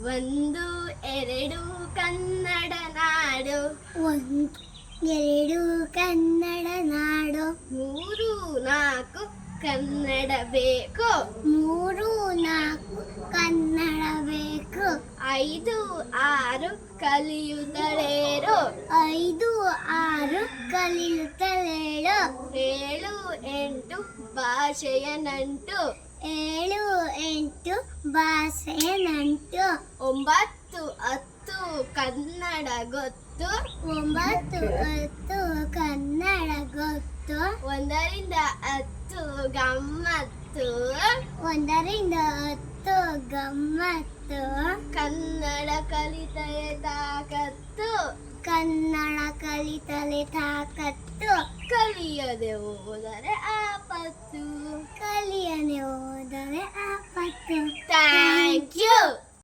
ಒಂದು ಎರಡು ಕನ್ನಡ ನಾಡು. ಒಂದು ಎರಡು ಕನ್ನಡ ನಾಡು. ಮೂರು ನಾಲ್ಕು ಕನ್ನಡ ಬೇಕು. ಮೂರು ನಾಲ್ಕು ಕನ್ನಡ ಬೇಕು. ಐದು ಆರು ಕಲಿಯುತ್ತಲೇರು. ಐದು ಆರು ಕಲಿಯುತ್ತಲೇಳು ಏಳು ಎಂಟು ಭಾಷೆಯ ನಂಟು ಏಳು ಎಂಟು ಭಾಷೆಯ ನಂಟು ಒಂಬತ್ತು ಹತ್ತು ಕನ್ನಡ ಗೊತ್ತು. ಒಂಬತ್ತು ಹತ್ತು ಕನ್ನಡ ಗೊತ್ತು. ಒಂದರಿಂದ ಹತ್ತು ಗಮ್ಮತ್ತು. ಒಂದರಿಂದ ಹತ್ತು ಗಮ್ಮತ್ತು. ಕನ್ನಡ ಕಲಿತಲೆ ತಾಕತ್ತು. ಕನ್ನಡ ಕಲಿತಲೆ ತಾಕತ್ತು. ಕಲಿಯದೆ ಹೋದರೆ ಆಪತ್ತು